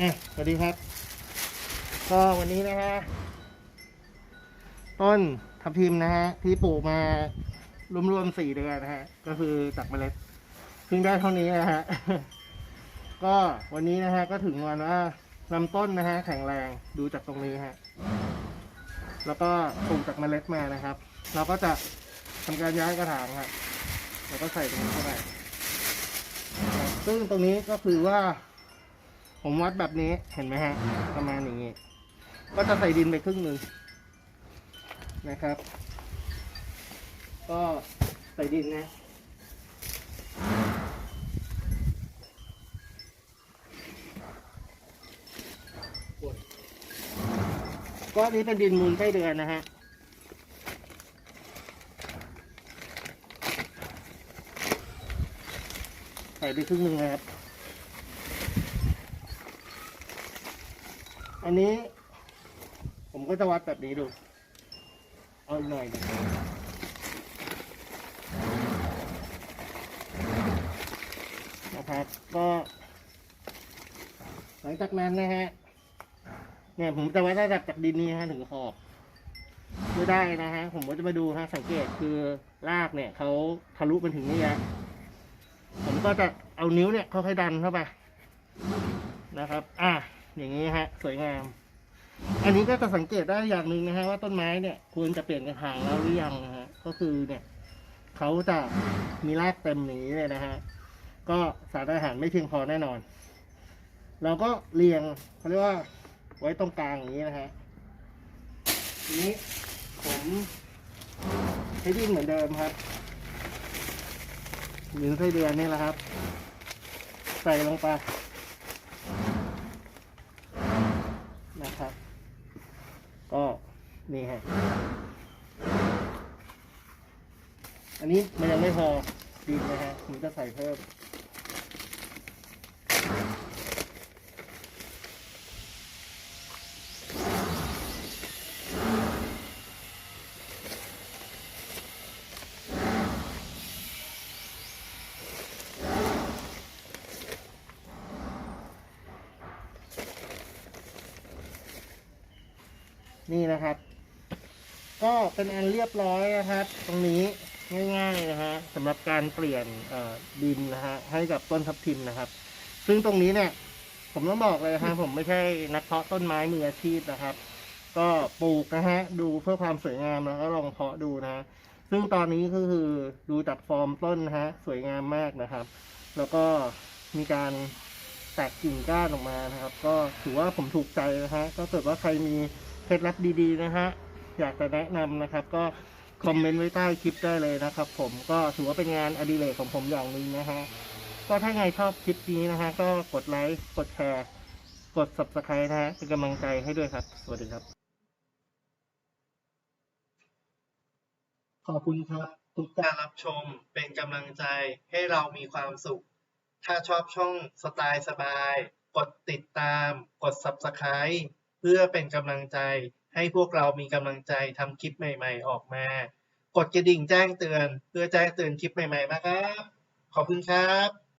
อะสวัสดีครับ ก็วันนี้นะฮะต้นทับทิมนะฮะที่ปลูกมารวมๆสี่เดือนนะฮะ ก็คือจากเมล็ดเพิ่งได้เท่านี้นะฮะ ก็วันนี้นะฮะ ก็ถึงวันว่าลำต้นนะฮะ แข็งแรงดูจากตรงนี้ฮะ แล้วก็ปลูกจากเมล็ดมานะครับ เราก็จะทำการย้ายกระถางครับแล้วก็ใส่ตรงนี้เข้าไปซึ่งตรงนี้ก็คือว่า ผมวัดแบบนี้เห็นไหมฮะ ประมาณอย่างนี้ ก็จะใส่ดินไปครึ่งหนึ่งนะครับ ก็ใส่ดินนะก็อันนี้เป็นดินมูลไส้เดือนนะฮะ ใส่ไปครึ่งหนึ่งนะครับ อันนี้ ผมก็จะวัดแบบนี้ดู เอาหน่อยนะครับ ก็ หลังจากนั้นนะฮะ เนี่ยผมจะวัดระดับจากดินนี้ฮะถึงขอบไม่ได้นะฮะ ผมก็จะมาดูฮะสังเกตคือรากเนี่ยเขาทะลุไปถึงนี่แล้วผมก็จะเอานิ้วเนี่ยค่อยๆดันเข้าไปนะครับ อะ อย่างนี้ฮะ สวยงาม อันนี้ก็จะสังเกตได้อย่างหนึ่งนะฮะว่าต้นไม้เนี่ยควรจะเปลี่ยนกระถางแล้วหรือยังนะฮะก็คือเนี่ยเขาจะมีรากเต็มอย่างนี้เลยนะฮะก็สารอาหารไม่เพียงพอแน่นอน เราก็เรียงเขาเรียกว่าไว้ตรงกลางอย่างนี้นะฮะทีนี้ผมใช้ดินเหมือนเดิมครับหรือไส้เดือนนี่แหละครับ ใส่ลงไป นะครับ ก็นี่ฮะอันนี้มันยังไม่พอดีนนะฮะผมจะใส่เพิ่ม นี่นะครับ ก็เป็นอันเรียบร้อยนะครับ ตรงนี้ง่ายๆนะฮะสำหรับการเปลี่ยนดินนะฮะให้กับต้นทับทิมนะครับ ซึ่งตรงนี้เนี่ย ผมต้องบอกเลยนะฮะผมไม่ใช่นักเพาะต้นไม้มืออาชีพนะครับ ก็ปลูกนะฮะดูเพื่อความสวยงามแล้วก็ลองเพาะดูนะฮะซึ่งตอนนี้ก็คือดูจากฟอร์มต้นนะฮะสวยงามมากนะครับ แล้วก็มีการแตกกิ่งก้านออกมานะครับ ก็ถือว่าผมถูกใจนะฮะก็เกิดว่าใครมี เคล็ดลับดีๆนะฮะอยากจะแนะนำนะครับ ก็คอมเมนต์ไว้ใต้คลิปได้เลยนะครับ ผมก็ถือว่าเป็นงานอดิเรกของผมอย่างหนึ่งนะฮะก็ถ้าไงชอบคลิปนี้นะฮะก็กดไลค์กดแชร์ กด subscribe นะฮะเป็นกำลังใจให้ด้วยครับ สวัสดีครับ ขอบคุณครับ ทุกการรับชมเป็นกำลังใจให้เรามีความสุข ถ้าชอบช่องสไตล์สบาย กดติดตาม กด subscribe เพื่อเป็นกำลังใจให้พวกเรามีกำลังใจทำคลิปใหม่ๆ ออกมา กดกระดิ่งแจ้งเตือน เพื่อแจ้งเตือนคลิปใหม่ๆมาครับ ขอบคุณครับ